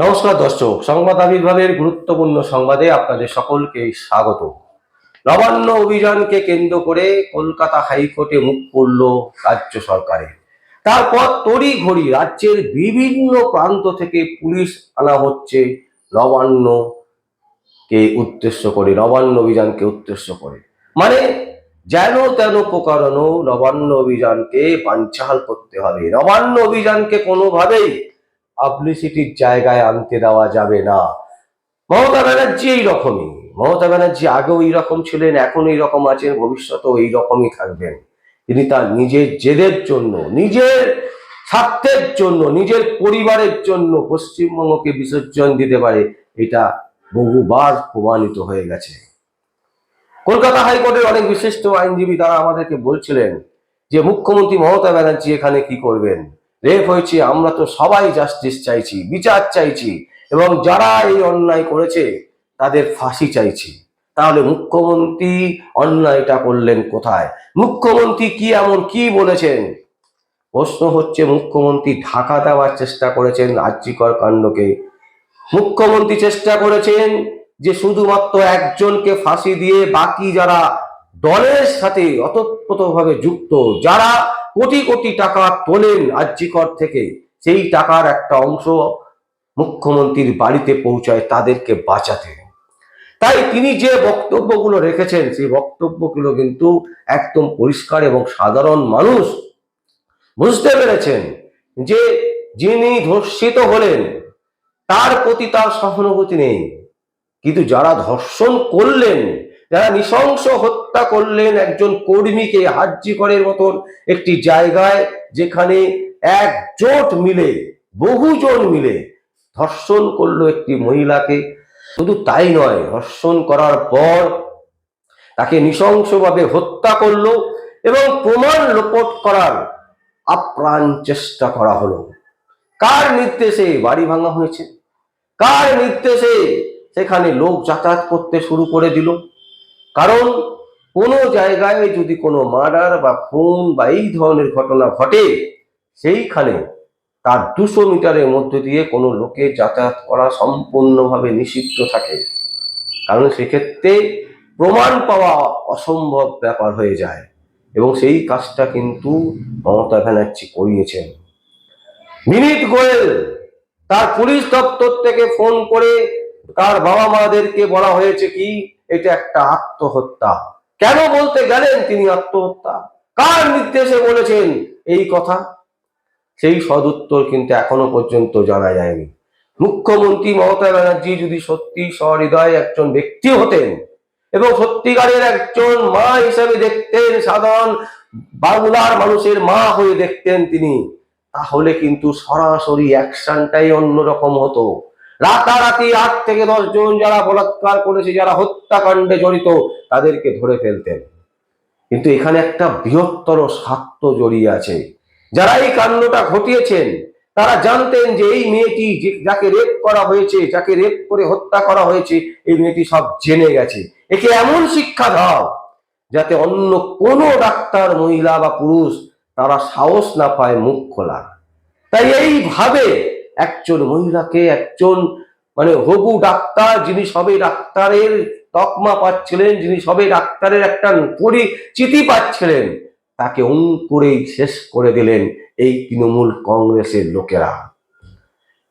নমস্কার দর্শক সংবাদ আবির্ভাবের গুরুত্বপূর্ণ সংবাদে আপনাদের সকলকে স্বাগত। নবান্ন অভিযানকে কেন্দ্র করে কলকাতা হাইকোর্টে মুখ করল রাজ্য সরকারের তারপর তড়ি ঘড়ি রাজ্যের বিভিন্ন প্রান্ত থেকে পুলিশ আনা হচ্ছে নবান্ন কে উদ্দেশ্য করে, নবান্ন অভিযানকে উদ্দেশ্য করে। মানে যেন তেন প্রকারণ নবান্ন অভিযানকে বানচাল করতে হবে। নবান্ন অভিযানকে কোনোভাবেই পাবলিসিটির জায়গায় আনতে দেওয়া যাবে না। মমতা ব্যানার্জি এই রকমই মমতা ব্যানার্জি আগেও এই রকম ছিলেন, এখন এই রকম আছেন, ভবিষ্যতেও এই রকমই থাকবেন। তিনি তার নিজের জেদের জন্য, নিজের স্বার্থের জন্য, নিজের পরিবারের জন্য পশ্চিমবঙ্গকে বিসর্জন দিতে পারে, এটা বহুবার প্রমাণিত হয়ে গেছে। কলকাতা হাইকোর্টের অনেক বিশিষ্ট আইনজীবী তারা আমাদেরকে বলছিলেন যে, মুখ্যমন্ত্রী মমতা ব্যানার্জি এখানে কি করবেন? রেপ হয়েছে, আমরা তো সবাই জাস্টিস চাইছি, বিচার চাইছি, এবং যারা এই অন্যায় করেছে, তাদের ফাঁসি চাইছি। তাহলে মুখ্যমন্ত্রী অন্যায়টা করলেন কোথায়? মুখ্যমন্ত্রী কি এমন কি বলেছেন? প্রশ্ন হচ্ছে, মুখ্যমন্ত্রী ঢাকা দেওয়ার চেষ্টা করেছেন আর্যিকর কাণ্ডকে। মুখ্যমন্ত্রী চেষ্টা করেছেন যে শুধুমাত্র একজনকে ফাঁসি দিয়ে বাকি যারা দলের সাথে অতপ্রতভাবে যুক্ত, যারা কোটি কোটি টাকা তোলেন আর্যিকর থেকে, সেই টাকার একটা অংশ মুখ্যমন্ত্রীর বাড়িতে পৌঁছায় তাদেরকে বাঁচাতে। তাই তিনি যে বক্তব্যগুলো রেখেছেন, সেই বক্তব্যগুলো কিন্তু একদম পরিষ্কার এবং সাধারণ মানুষ বুঝতে পেরেছেন যে যিনি ধর্ষিত হলেন, তার প্রতি তার সহানুভূতি নেই। কিন্তু যারা ধর্ষণ করলেন যারা নৃশংস হত্যা করলেন একজন কর্মীকে হাজ্যিকরের মতন একটি জায়গায় যেখানে একজোট মিলে, বহুজন মিলে ধর্ষণ করল একটি মহিলাকে। শুধু তাই নয়, ধর্ষণ করার পর তাকে নৃশংসভাবে হত্যা করল এবং প্রমাণ লোপট করার আপ্রাণ চেষ্টা করা হলো। কার নির্দেশে বাড়ি ভাঙা হয়েছে? কার নির্দেশে সেখানে লোক যাতায়াত করতে শুরু করে দিল? কারণ কোনো জায়গায় যদি কোনো মার্ডার বা খুন বা এই ধরনের ঘটনা ঘটে, সেইখানে তার দুশো মিটারের মধ্যে দিয়ে কোনো লোকে যাতায়াত করা সম্পূর্ণভাবে নিষিদ্ধ থাকে। কারণ সেক্ষেত্রে প্রমাণ পাওয়া অসম্ভব ব্যাপার হয়ে যায় এবং সেই কাজটা কিন্তু মমতা ব্যানার্জি করিয়েছেন। বিনীত গোয়েল, তার পুলিশ দপ্তর থেকে ফোন করে তার বাবা মাদেরকে বলা হয়েছে কি এটা একটা আত্মহত্যা। কেন বলতে গেলেন তিনি আত্মহত্যা? কার নির্দেশে বলেছেন এই কথা? সেই সদুত্তর কিন্তু এখনও পর্যন্ত জানা যায়নি। মুখ্যমন্ত্রী মমতা ব্যানার্জি যদি সত্যি সহৃদয় একজন ব্যক্তি হতেন এবং সত্যিকারের একজন মা হিসেবে দেখতেন, সাধারণ বাংলার মানুষের মা হয়ে দেখতেন তিনি, তাহলে কিন্তু সরাসরি অ্যাকশনটাই অন্যরকম হতো। রাতারাতি আট থেকে দশ জন যারা বলাৎকার করেছে, যারা হত্যাকাণ্ডে জড়িত, তাদেরকে ধরে ফেলতেন। কিন্তু এখানে একটা বৃহত্তর স্বার্থ জড়িয়ে আছে। যারা এই কাণ্ডটা ঘটিয়েছেন, তারা জানতেন যে এই মেয়েটি যাকে রেপ করা হয়েছে, যাকে রেপ করে হত্যা করা হয়েছে, এই মেয়েটি সব জেনে গেছে। একে এমন শিক্ষা দাও, যাতে অন্য কোনো ডাক্তার, মহিলা বা পুরুষ তারা সাহস না পায় মুখ খোলা তাই এইভাবে একজন মহিলাকে একজন মানে হবু ডাক্তার, যিনি সবে ডাক্তারের তকমা পাচ্ছিলেন, যিনি সবে ডাক্তারের একটা পরিচিতি পাচ্ছিলেন, তাকে অঙ্কুরেই শেষ করে দিলেন এই তৃণমূল কংগ্রেসের লোকেরা।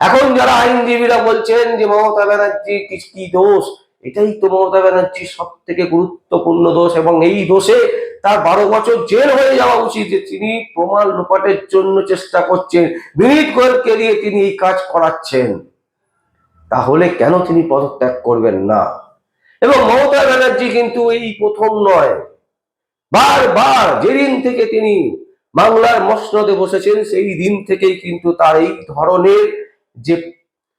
এখন যারা আইনজীবীরা বলছেন যে মমতা ব্যানার্জি কি কি দোষ এটাই তো মমতা ব্যানার্জির সব থেকে গুরুত্বপূর্ণ দোষ, এবং এই দোষে তার বারো বছর জেল হয়ে যাওয়া উচিত যে তিনি প্রমাণ লোপাটের জন্য চেষ্টা করছেন। বিনীত গোয়েলকে দিয়ে তিনি এই কাজ করাচ্ছেন। তাহলে কেন তিনি পদত্যাগ করবেন না? এবং মমতা ব্যানার্জি কিন্তু এই প্রথম নয়। বার বারবার যেদিন থেকে তিনি বাংলার মসনদে বসেছেন, সেই দিন থেকেই কিন্তু তার এই ধরনের যে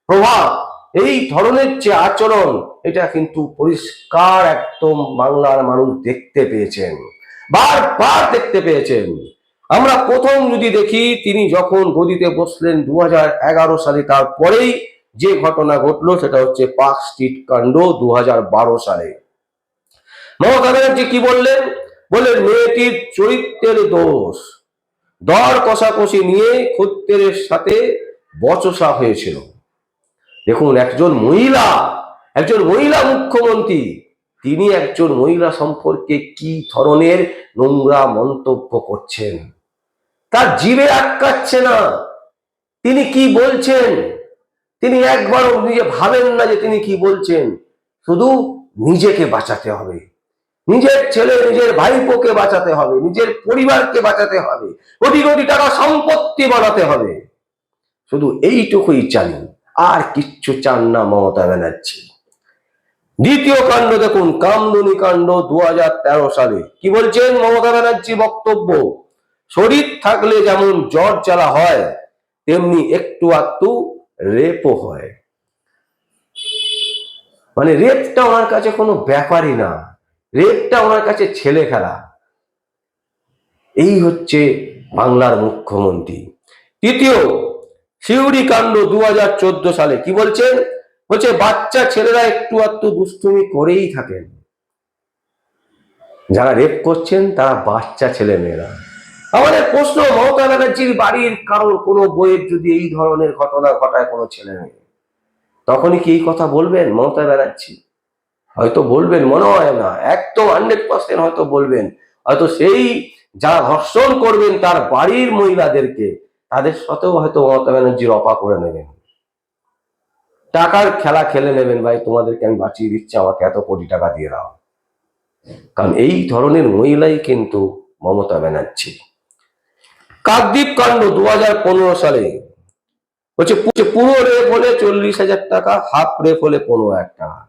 প্রভাব এই ধরনের যে আচরণ, এটা কিন্তু পরিষ্কার একদম বাংলার মানুষ দেখতে পেয়েছেন। বারবার দেখতে পেয়েছেন। আমরা প্রথম যদি দেখি, তিনি যখন গদিতে বসলেন দু হাজার এগারো সালে, তারপরেই যে ঘটনা ঘটলো, সেটা হচ্ছে পার্ক স্ট্রিট কাণ্ড দু হাজার বারো সালে। মমতা ব্যানার্জি কি বললেন? বললেন, মেয়েটির চরিত্রের দোষ। দর কষাকষি নিয়ে খদ্দেরের সাথে বচসা হয়েছিল। দেখুন, একজন মহিলা একজন মহিলা মুখ্যমন্ত্রী, তিনি একজন মহিলা সম্পর্কে কি ধরনের নোংরা মন্তব্য করছেন? তার জীবে আটকাচ্ছে না। তিনি কি বলছেন? তিনি একবারও নিজে ভাবেন না যে তিনি কি বলছেন। শুধু নিজেকে বাঁচাতে হবে। নিজের ছেলে, নিজের ভাইপোকে বাঁচাতে হবে। নিজের পরিবারকে বাঁচাতে হবে। কোটি কোটি টাকা সম্পত্তি বানাতে হবে। শুধু এইটুকুই চান আর কিচ্ছু চান না মমতা ব্যানার্জি। দ্বিতীয় কাণ্ড দেখুন, কামদুনি কাণ্ড দু হাজার তেরো সালে। কি বলছেন মমতা ব্যানার্জি বক্তব্য? শরীর থাকলে যেমন জ্বর জ্বালা হয়, তেমনি একটু আধটু রেপও হয়। মানে রেপটা ওনার কাছে কোনো ব্যাপারই না। রেপটা ওনার কাছে ছেলে খেলা। এই হচ্ছে বাংলার মুখ্যমন্ত্রী। তৃতীয় শিউরি কাণ্ড দু হাজার চোদ্দ সালে কি বলছেন? বলছে, বাচ্চা ছেলেরা একটু আধটু দুষ্টুমি করেই থাকেন। যারা রেপ করছেন, তারা বাচ্চা ছেলে মেয়েরা। আমাদের প্রশ্ন, মমতা ব্যানার্জির বাড়ির কারোর কোনো বইয়ের যদি এই ধরনের ঘটনা ঘটায় কোনো ছেলে মেয়ে? তখনই কি এই কথা বলবেন মমতা ব্যানার্জি? হয়তো বলবেন, মনে হয় না। একদম হান্ড্রেড পার্সেন্ট হয়তো বলবেন। হয়তো সেই যারা ধর্ষণ করবেন, তার বাড়ির মহিলাদেরকে তাদের সাথেও হয়তো মমতা ব্যানার্জির অপা করে নেবেন। টাকার খেলা খেলে নেবেন ভাই, তোমাদেরকে আমি বাঁচিয়ে দিচ্ছি, আমাকে এত কোটি টাকা দিয়ে দাও। কারণ এই ধরনের মহিলাই কিন্তু মমতা ব্যানার্জি। কাকদ্বীপ কাণ্ড দু সালে। হচ্ছে পুরো রেপ হলে চল্লিশ হাজার টাকা, হাফ রেপ হলে পনেরো হাজার টাকা।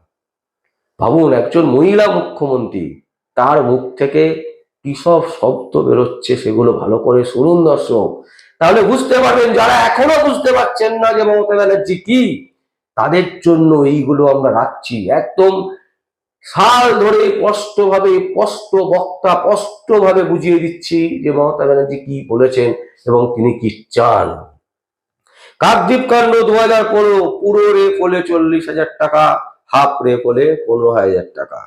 ভাবুন, একজন মহিলা মুখ্যমন্ত্রী, তার মুখ থেকে কি সব শব্দ বেরোচ্ছে, সেগুলো ভালো করে শুনুন দর্শক। তাহলে বুঝতে পারবেন যারা এখনও বুঝতে পারছেন না যে মমতা ব্যানার্জি কি, তাদের জন্য এইগুলো আমরা রাখছি। একদম সাল ধরে স্পষ্টভাবে, স্পষ্ট বক্তা স্পষ্টভাবে বুঝিয়ে দিচ্ছি যে মমতা ব্যানার্জি কি বলেছেন এবং তিনি কি চান। কাকদ্বীপ কাণ্ড দু হাজার পনেরো, পুরো রেপ হলে চল্লিশ হাজার টাকা, হাফ রেপ হলে পনেরো হাজার টাকা।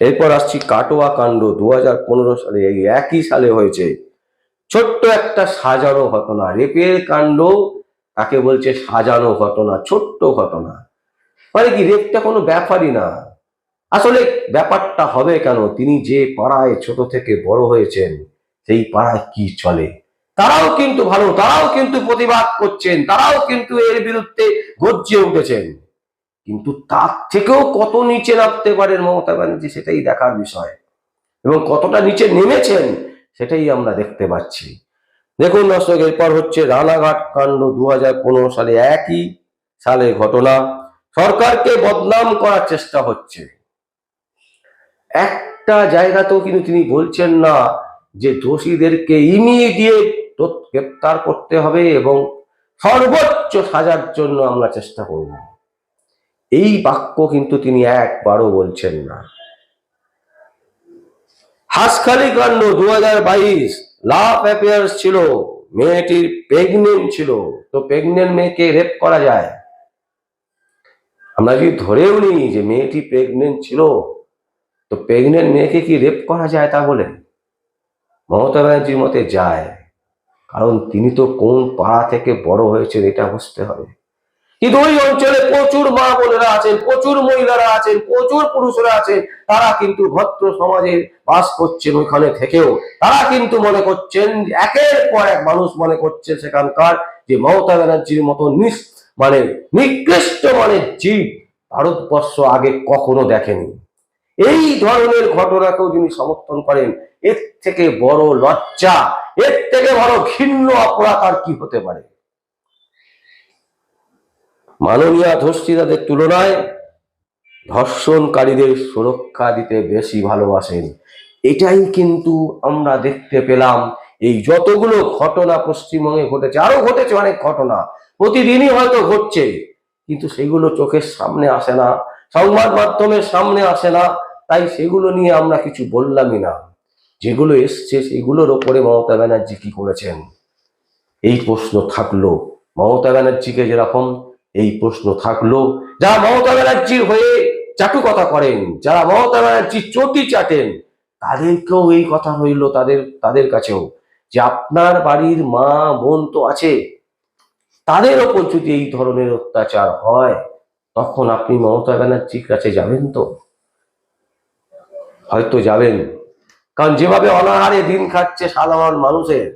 এরপর আসছি কাটোয়া কাণ্ড দু হাজার পনেরো সালে, এই একই সালে হয়েছে। ছোট্ট একটা সাজানো ঘটনা, রেপের কাণ্ড, তাকে বলছে সাজানো ঘটনা, ছোট্ট ঘটনা। মানে কি রেপটা কোনো ব্যাপারই না। আসলে ব্যাপারটা হবে কেন? তিনি যে পাড়ায় ছোট থেকে বড় হয়েছেন, সেই পাড়ায় কি চলে? তারাও কিন্তু ভালো, তারাও কিন্তু প্রতিবাদ করছেন, তারাও কিন্তু এর বিরুদ্ধে গর্জে উঠেছেন। কিন্তু তার থেকেও কত নিচে নামতে পারেন মমতা ব্যানার্জি সেটাই দেখার বিষয়। এবং কতটা নিচে নেমেছেন সেটাই আমরা দেখতে পাচ্ছি। দেখুন দর্শক, এরপর হচ্ছে রানাঘাট কাণ্ড দু হাজার পনেরো সালে একই সালে ঘটনা। সরকারকে বদনাম করার চেষ্টা হচ্ছে। একটা জায়গাতেও কিন্তু তিনি বলছেন না যে দোষীদেরকে ইমিডিয়েট গ্রেপ্তার করতে হবে এবং সর্বোচ্চ সাজার জন্য আমরা চেষ্টা করব। এই বাক্য কিন্তু তিনি একবারও বলছেন না। হাসখালি কাণ্ড দু হাজার বাইশ লাভ অ্যাফেয়ার্স ছিল মেয়েটির প্রেগনেন্ট ছিল। তো প্রেগনেন্ট মেয়েকে রেপ করা যায়। আমরা যদি ধরেও নিই যে মেয়েটি প্রেগনেন্ট ছিল, তো প্রেগনেন্ট মেয়েকে কি রেপ করা যায় তা বলে মমতা ব্যানার্জির মতে যায়। কারণ তিনি তো কোন পাড়া থেকে বড় হয়েছেন এটা বুঝতে হবে। কিন্তু ওই অঞ্চলে প্রচুর মা বোনেরা আছেন, প্রচুর মহিলারা আছেন, প্রচুর পুরুষরা আছেন, তারা কিন্তু ভদ্র সমাজে বাস করছেন ওইখানে থেকেও। তারা কিন্তু মনে করছেন, একের পর এক মানুষ মনে করছে সেখানকার যে মমতা ব্যানার্জির মতো নিস মানে নিকৃষ্ট মানে জীব ভারতবর্ষ আগে কখনো দেখেনি। এই ধরনের ঘটনাকেও যিনি সমর্থন করেন, এর থেকে বড় লজ্জা, এর থেকে বড় ঘৃণ্য অপরাধ আর কি হতে পারে? মাননীয় ধর্ষিতাদের তুলনায় ধর্ষণকারীদের সুরক্ষা দিতে বেশি ভালোবাসেন। এটাই কিন্তু আমরা দেখতে পেলাম। এই যতগুলো ঘটনা পশ্চিমবঙ্গে ঘটেছে, আরও ঘটেছে অনেক ঘটনা। প্রতিদিনই হয়তো ঘটছে, কিন্তু সেগুলো চোখের সামনে আসে না, সংবাদ মাধ্যমের সামনে আসে না, তাই সেগুলো নিয়ে আমরা কিছু বললামই না। যেগুলো এসছে সেগুলোর ওপরে মমতা ব্যানার্জি কি করেছেন? এই প্রশ্ন থাকল। মমতা ব্যানার্জিকে যেরকম এই প্রশ্ন থাকল, যারা মমতা ব্যানার্জির হয়ে চাটু কথা করেন, যারা মমতা ব্যানার্জির চটি চাটেন, তাদেরকেও এই কথা রইল তাদের তাদের কাছেও, যে আপনার বাড়ির মা, বোন তো আছে, তাদের ওপর যদি এই ধরনের অত্যাচার হয়, তখন আপনি মমতা ব্যানার্জির কাছে যাবেন তো? হয়তো যাবেন। কারণ যেভাবে অনাহারে দিন খাচ্ছে সাধারণ মানুষের,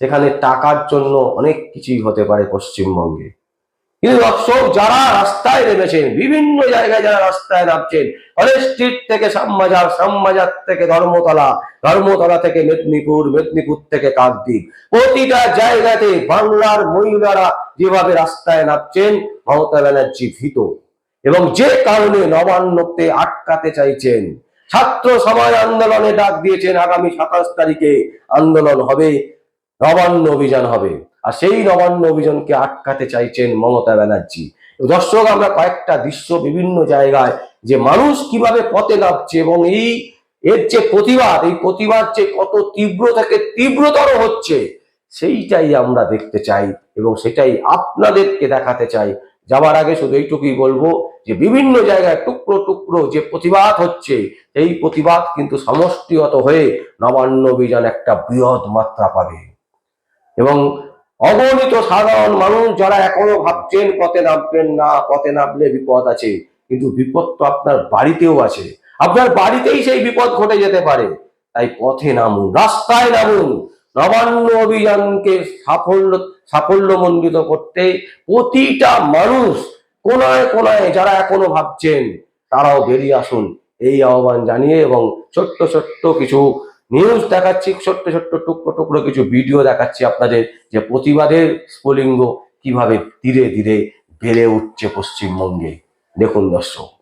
সেখানে টাকার জন্য অনেক কিছুই হতে পারে পশ্চিমবঙ্গে। যারা রাস্তায় নেমেছেন, বিভিন্ন জায়গায় যারা রাস্তায় নামছেন, কলেজ স্ট্রিট থেকে শ্যামবাজার শ্যামবাজার থেকে ধর্মতলা ধর্মতলা থেকে মেদিনীপুর মেদিনীপুর থেকে কাকদ্বীপ। প্রতিটা জায়গাতে বাংলার মহিলারা যেভাবে রাস্তায় নামছেন, মমতা ব্যানার্জি ভীত। এবং যে কারণে নবান্নতে আটকাতে চাইছেন, ছাত্র সমাজ আন্দোলনে ডাক দিয়েছেন, আগামী সাতাশ তারিখে আন্দোলন হবে, নবান্ন অভিযান হবে। আর সেই নবান্ন অভিযানকে আটকাতে চাইছেন মমতা ব্যানার্জি। দর্শক, আমরা কয়েকটা দৃশ্য বিভিন্ন জায়গায় যে মানুষ কীভাবে পথে নামছে এবং এই এর যে প্রতিবাদ, এই প্রতিবাদ যে কত তীব্র থেকে তীব্রতর হচ্ছে, সেইটাই আমরা দেখতে চাই এবং সেটাই আপনাদেরকে দেখাতে চাই। যাবার আগে শুধু এইটুকুই বলব যে বিভিন্ন জায়গায় টুকরো টুকরো যে প্রতিবাদ হচ্ছে এই প্রতিবাদ কিন্তু সমষ্টিগত হয়ে নবান্ন অভিযান একটা বৃহৎ মাত্রা পাবে। এবং অগণিত সাধারণ মানুষ যারা এখনও ভাবছেন পথে নামবেন না, পথে নামলে বিপদ আছে। কিন্তু বিপদ তো আপনার বাড়িতেও আছে। আপনার বাড়িতেই সেই বিপদ ঘটে যেতে পারে। তাই পথে নামুন, রাস্তায় নামুন। নবান্ন অভিযানকে সাফল্য, সাফল্যমণ্ডিত করতে প্রতিটা মানুষ কোনায় কোনায় যারা এখনও ভাবছেন, তারাও বেরিয়ে আসুন। এই আহ্বান জানিয়ে এবং ছোট্ট ছোট্ট কিছু নিউজ দেখাচ্ছি, ছোট্ট ছোট্ট টুকরো টুকরো কিছু ভিডিও দেখাচ্ছি আপনাদের যে প্রতিবাদের স্ফুলিঙ্গ কীভাবে ধীরে ধীরে বেড়ে উঠছে পশ্চিমবঙ্গে। দেখুন দর্শক।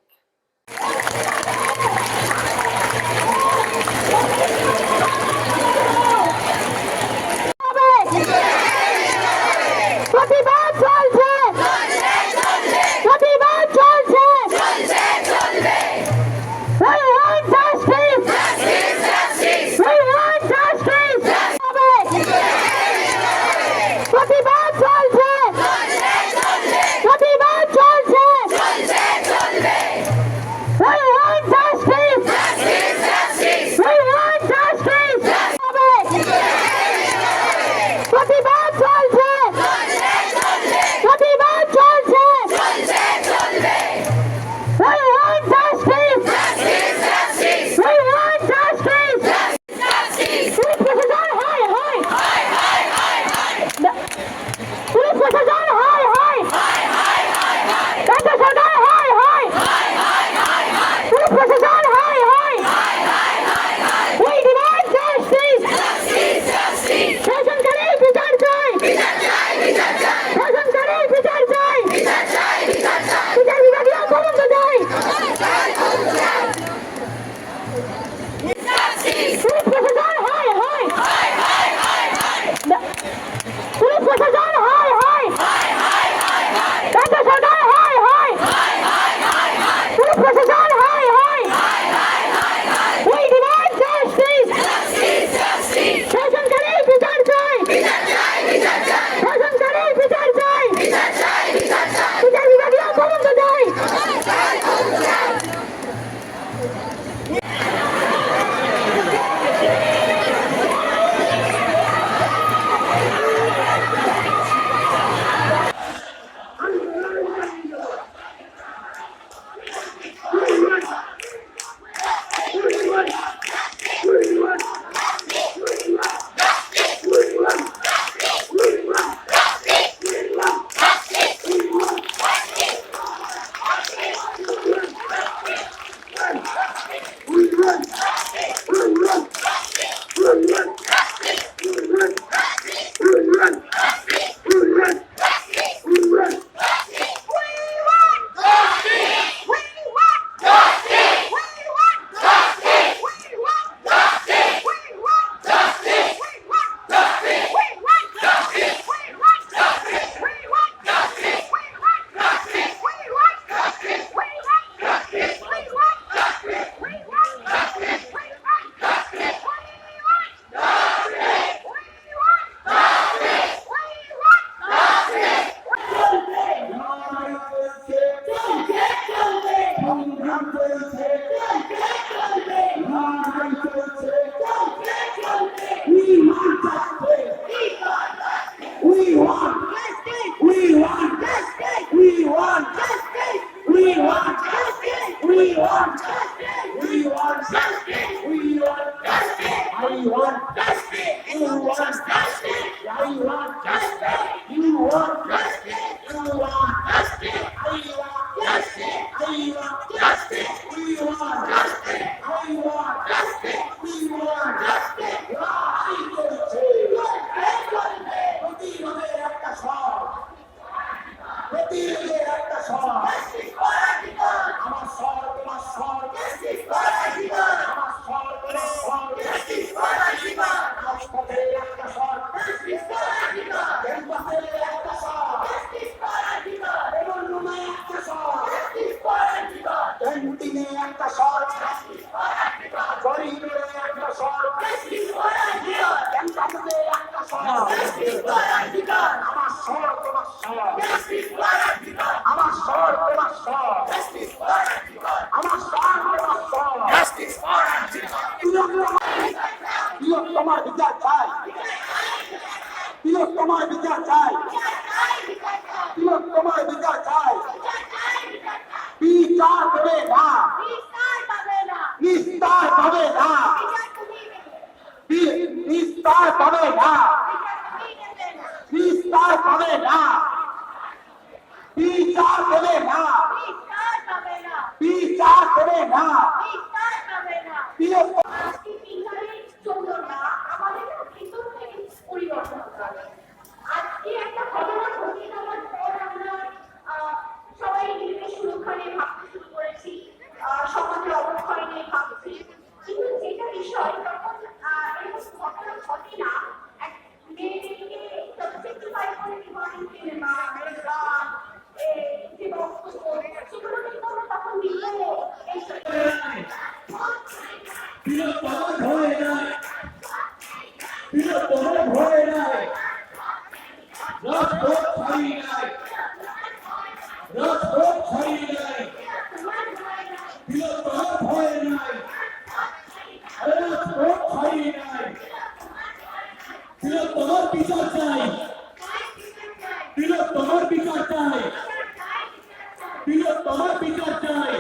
তিলোত্তমার বিচার চাই।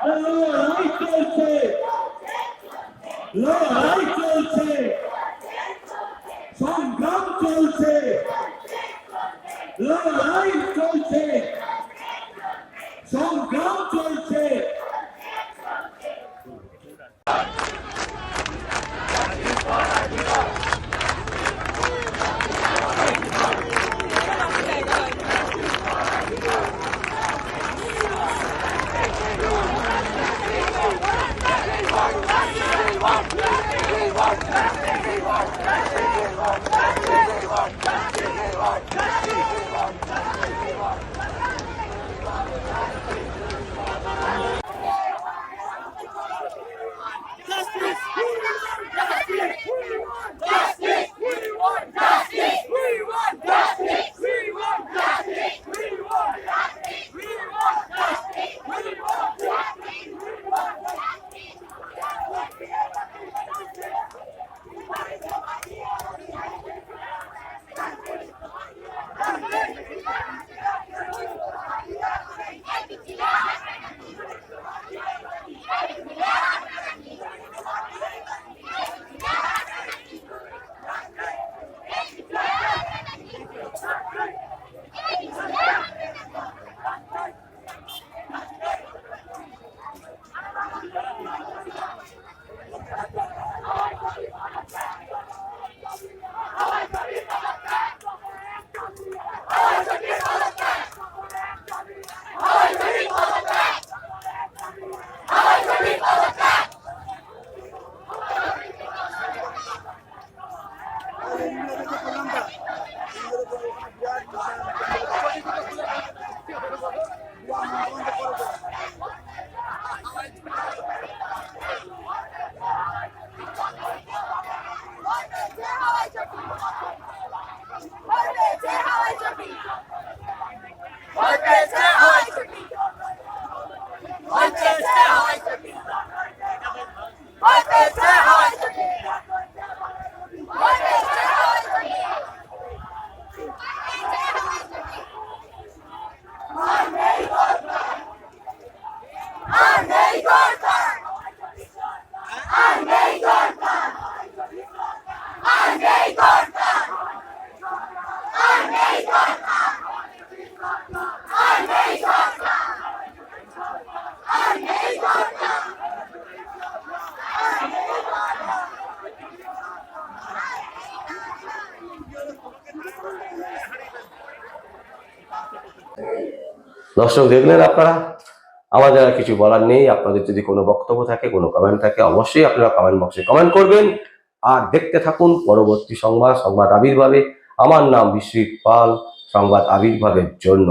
আল্লাহ লড়াই চলছে। লড়াই দর্শক দেখলেন আপনারা? আমাদের আর কিছু বলার নেই। আপনাদের যদি কোনো বক্তব্য থাকে, কোনো কমেন্ট থাকে, অবশ্যই আপনারা কমেন্ট বক্সে কমেন্ট করবেন। আর দেখতে থাকুন পরবর্তী সংবাদ সংবাদ আবির্ভাবে। আমার নাম বিশ্বজিৎ পাল, সংবাদ আবির্ভাবের জন্য।